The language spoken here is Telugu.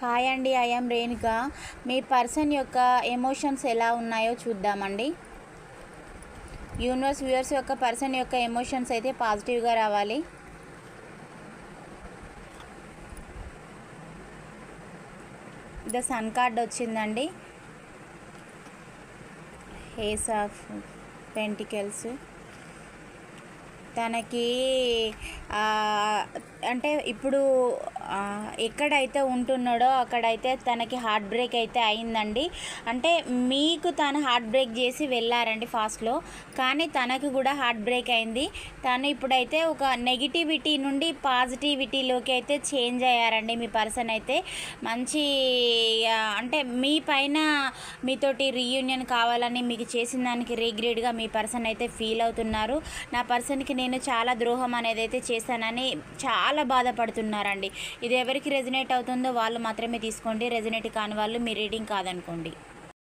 హాయ్ అండి ఐఎమ్ రేణుక. మీ పర్సన్ యొక్క ఎమోషన్స్ ఎలా ఉన్నాయో చూద్దామండి. యూనివర్స్ వ్యూవర్స్ యొక్క పర్సన్ యొక్క ఎమోషన్స్ అయితే పాజిటివ్గా రావాలి. ద సన్ కార్డ్ వచ్చిందండి. Ace of pentacles. తనకి అంటే ఇప్పుడు ఎక్కడైతే ఉంటున్నాడో అక్కడైతే తనకి హార్ట్ బ్రేక్ అయితే అయిందండి. అంటే మీకు తను హార్ట్ బ్రేక్ చేసి వెళ్ళారండి ఫాస్ట్లో కానీ తనకు కూడా హార్ట్ బ్రేక్ అయింది. తను ఇప్పుడైతే ఒక నెగిటివిటీ నుండి పాజిటివిటీలోకి అయితే చేంజ్ అయ్యారండి మీ పర్సన్ అయితే. మంచి అంటే మీ పైన మీతోటి రీయూనియన్ కావాలని మీకు చేసిన దానికి రీగ్రేడ్గా మీ పర్సన్ అయితే ఫీల్ అవుతున్నారు. నా పర్సన్కి నేను చాలా ద్రోహం అనేది అయితే చేశానని చాలా చాలా బాధపడుతున్నారండి. ఇది ఎవరికి రెజినేట్ అవుతుందో వాళ్ళు మాత్రమే తీసుకోండి. రెజినేట్ కాని వాళ్ళు మీ రీడింగ్ కాదనుకోండి.